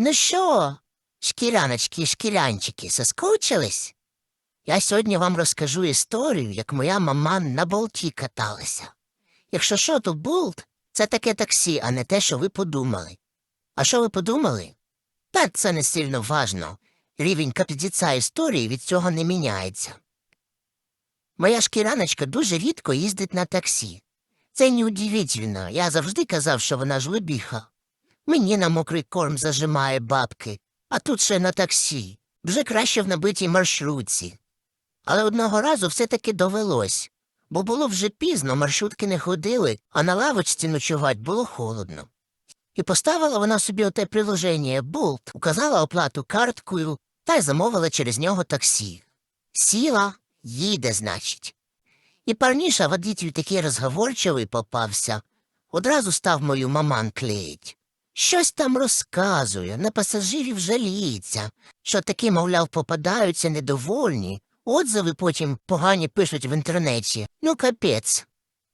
Ну що, шкіряночки і шкірянчики, соскучились? Я сьогодні вам розкажу історію, як моя мама на болті каталася. Якщо що, то болт це таке таксі, а не те, що ви подумали. А що ви подумали? Та це не сильно важно. Рівень капітця історії від цього не міняється. Моя шкіраночка дуже рідко їздить на таксі. Це неудивительно, я завжди казав, що вона жлобіха. Мені на мокрий корм зажимає бабки, а тут ще на таксі, вже краще в набитій маршрутці. Але одного разу все-таки довелось, бо було вже пізно, маршрутки не ходили, а на лавочці ночувати було холодно. І поставила вона собі оте приложення Болт, указала оплату карткою та й замовила через нього таксі. Сіла, їде, значить. І парніша водитель такий розговорчивий попався, одразу став мою маман клеїть. Щось там розказує, на пасажирів жаліється, що такі, мовляв, попадаються недовольні, отзиви потім погані пишуть в інтернеті. Ну, капець.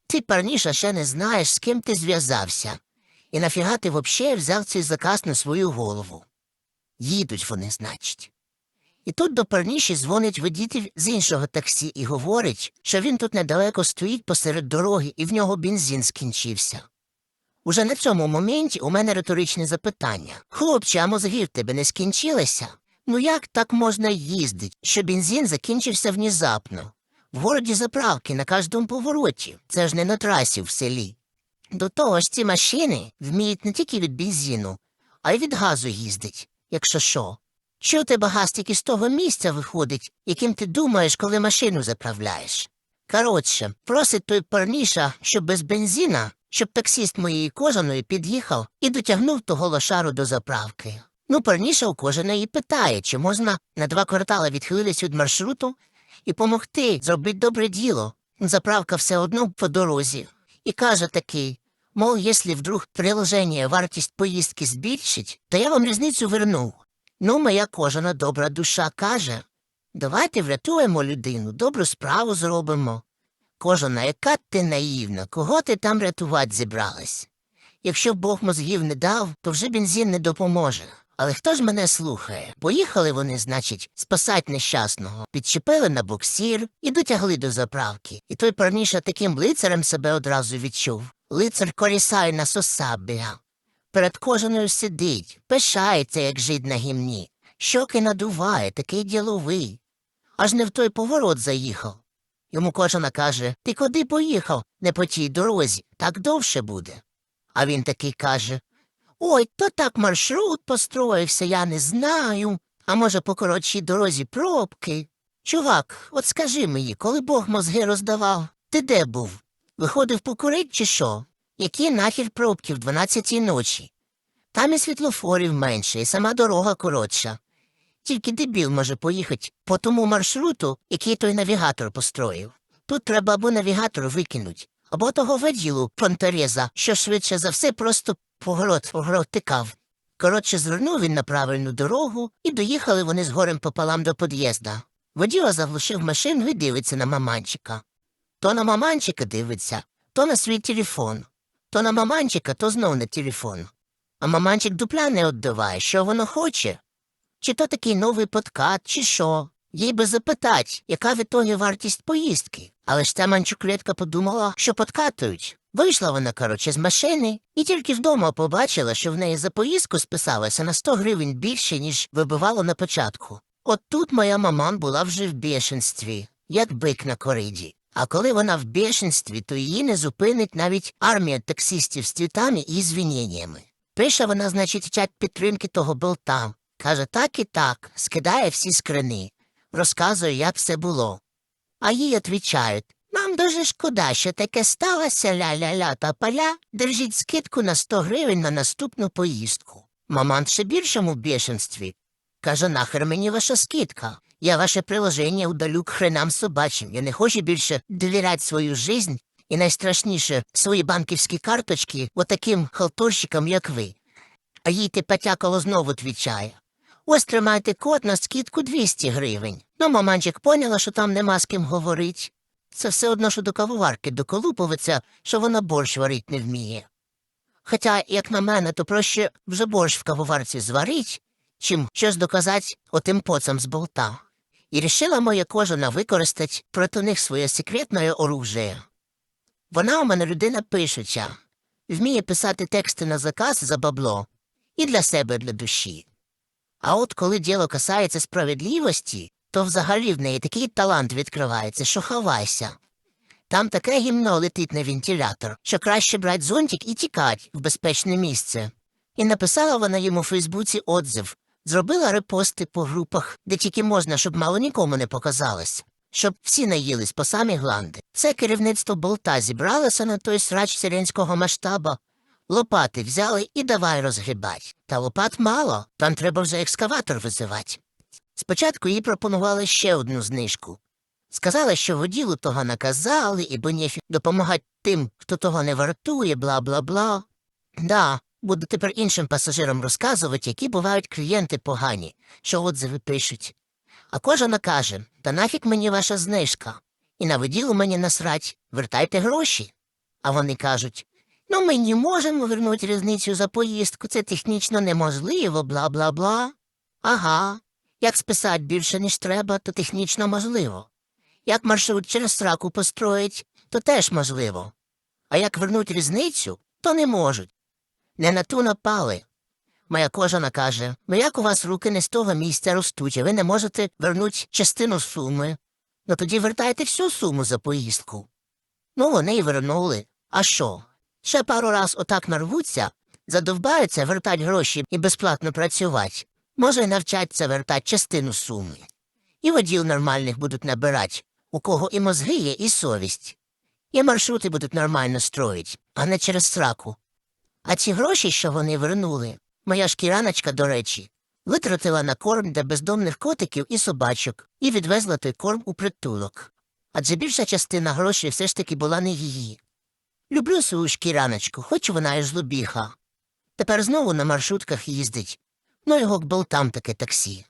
Ти, парніша, ще не знаєш, з ким ти зв'язався. І нафіга ти вообще взяв цей заказ на свою голову. Їдуть вони, значить. І тут до парніші дзвонить водитель з іншого таксі і говорить, що він тут недалеко стоїть посеред дороги і в нього бензин скінчився. Уже на цьому моменті у мене риторичне запитання. Хлопче, а мозги в тебе не скінчилися? Ну як так можна їздить, що бензин закінчився внезапно? В городі заправки на кожному повороті. Це ж не на трасі в селі. До того ж ці машини вміють не тільки від бензину, а й від газу їздить, якщо що. Що у тебе газ тільки з того місця виходить, яким ти думаєш, коли машину заправляєш? Коротше, просить той парніша, щоб без бензина, щоб таксіст моєї кожаної під'їхав і дотягнув того лошару до заправки. Ну, парніша у кожаної питає, чи можна на два квартали відхилитись від маршруту і помогти зробити добре діло. Заправка все одно по дорозі. І каже такий, мол, якщо вдруг приложення вартість поїздки збільшить, то я вам різницю верну. Ну, моя кожана добра душа каже, давайте врятуємо людину, добру справу зробимо. Кожана, яка ти наївна, кого ти там рятувати зібралась? Якщо Бог мозгів не дав, то вже бензин не допоможе. Але хто ж мене слухає? Поїхали вони, значить, спасать нещасного, підчепили на буксір і дотягли до заправки. І той парніша таким лицарем себе одразу відчув. Лицар корісає на сосабія. Перед кожаною сидить, пишається, як жид на гімні. Щоки надуває, такий діловий. Аж не в той поворот заїхав. Йому кожана каже Ти куди поїхав? Не по тій дорозі, так довше буде. А він такий каже Ой, то так маршрут построївся, я не знаю. А може, по коротшій дорозі пробки. Чувак, от скажи мені, коли Бог мозги роздавав, ти де був? Виходив покурить чи що? Які нахер пробки в дванадцятій ночі? Там і світлофорів менше, і сама дорога коротша. Тільки дебіл може поїхати по тому маршруту, який той навігатор построїв. Тут треба або навігатор викинуть, або того виділу понтореза, що швидше за все просто погород погород. Коротше, звернув він на правильну дорогу, і доїхали вони з горем пополам до під'їзда. Воділа заглушив машину і дивиться на маманчика. То на маманчика дивиться, то на свій телефон, то на маманчика, то знов на телефон. А маманчик дупля не віддаває, що воно хоче. Чи то такий новий подкат, чи що. Їй би запитать, яка в ітогі вартість поїздки. Але ж ця манчуклетка подумала, що подкатують. Вийшла вона, коротше, з машини і тільки вдома побачила, що в неї за поїздку списалося на 100 гривень більше, ніж вибивало на початку. От тут моя маман була вже в бешенстві, як бик на кориді. А коли вона в бешенстві, то її не зупинить навіть армія таксистів з цвітами і звіненнями. Пише вона, значить, чат підтримки того болта. Каже, так і так, скидає всі скрини. Розказує, як все було. А їй відвічають Нам дуже шкода, що таке сталося ля-ля-ля та поля, держіть скидку на 100 гривень на наступну поїздку. Маман ще більшому в бешенстві. Каже, нахер мені ваша скидка. Я ваше приложення удалю к хренам собачим. Я не хочу більше довіряти свою жизнь і найстрашніше свої банківські карточки отаким халтурщикам, як ви. А їй те потякало знову відвічає. Ось тримайте код на скидку 200 гривень. Ну, маманчик поняла, що там нема з ким говорить. Це все одно, що до кавоварки доколупується, що вона борщ варить не вміє. Хоча, як на мене, то проще вже борщ в кавоварці зварить, чим щось доказати отим поцам з болта. І рішила моя кожана використати проти них своє секретне оружие. Вона у мене людина пишуча, вміє писати тексти на заказ за бабло і для себе, для душі. А от коли діло касається справедливості, то взагалі в неї такий талант відкривається, що хавайся. Там таке гімно летить на вентилятор, що краще брать зонтик і тікать в безпечне місце. І написала вона йому у Фейсбуці отзив, зробила репости по групах, де тільки можна, щоб мало нікому не показалось, щоб всі наїлись по самі гланди. Це керівництво болта зібралося на той срач селянського масштаба, лопати взяли і давай розгрібать. Та лопат мало, там треба вже екскаватор визивати. Спочатку їй пропонували ще одну знижку. Сказали, що воділу того наказали, і бонєфі допомагать тим, хто того не вартує, бла-бла-бла. Да, буду тепер іншим пасажирам розказувати, які бувають клієнти погані, що отзиви пишуть. А кожна каже, та нафіг мені ваша знижка. І на воділу мені насрать, вертайте гроші. А вони кажуть, ну ми не можемо вернути різницю за поїздку, це технічно неможливо, бла-бла-бла. Ага, як списати більше, ніж треба, то технічно можливо. Як маршрут через сраку построїть, то теж можливо. А як вернуть різницю, то не можуть. Не на ту напали. Моя кожана каже, ну як у вас руки не з того місця ростуть, а ви не можете вернуть частину суми. Ну тоді вертайте всю суму за поїздку. Ну, вони й вернули. А що? Ще пару раз отак нарвуться, задовбаються вертать гроші і безплатно працювати. Може, й навчаться вертать частину суми. І воділ нормальних будуть набирати, у кого і мозги є, і совість. І маршрути будуть нормально строїть, а не через сраку. А ці гроші, що вони вернули, моя шкіраночка, до речі, витратила на корм для бездомних котиків і собачок і відвезла той корм у притулок. Адже більша частина грошей все ж таки була не її. Люблю свою шкіраночку, хоч вона і злобіха. Тепер знову на маршрутках їздить. Ну його к болтам таке таксі.